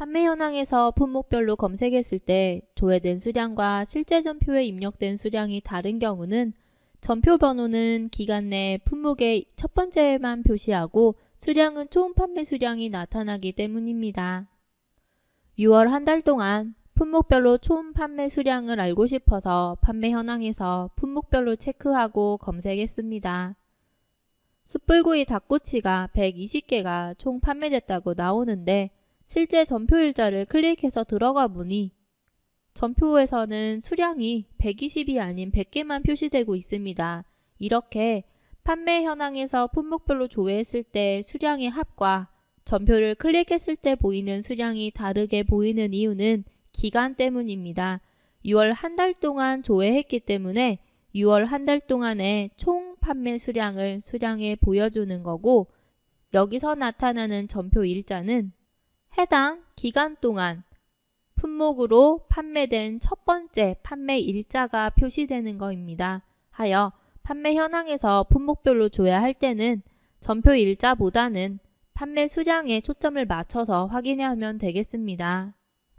판매 현황에서 품목별로 검색했을 때 조회된 수량과 실제 전표에 입력된 수량이 다른 경우는 전표 번호는 기간 내 품목의 첫 번째만 표시하고 수량은 총 판매 수량이 나타나기 때문입니다. 6월 한 달 동안 품목별로 총 판매 수량을 알고 싶어서 판매 현황에서 품목별로 체크하고 검색했습니다. 숯불구이 닭꼬치가 120개가 총 판매됐다고 나오는데 실제 전표 일자를 클릭해서 들어가 보니 전표에서는 수량이 120이 아닌 100개만 표시되고 있습니다. 이렇게 판매 현황에서 품목별로 조회했을 때 수량의 합과 전표를 클릭했을 때 보이는 수량이 다르게 보이는 이유는 기간 때문입니다. 6월 한 달 동안 조회했기 때문에 6월 한 달 동안의 총 판매 수량을 수량에 보여주는 거고 여기서 나타나는 전표 일자는 해당 기간 동안 품목으로 판매된 첫 번째 판매 일자가 표시되는 것입니다. 하여 판매 현황에서 품목별로 조회할 때는 전표 일자보다는 판매 수량에 초점을 맞춰서 확인하면 되겠습니다.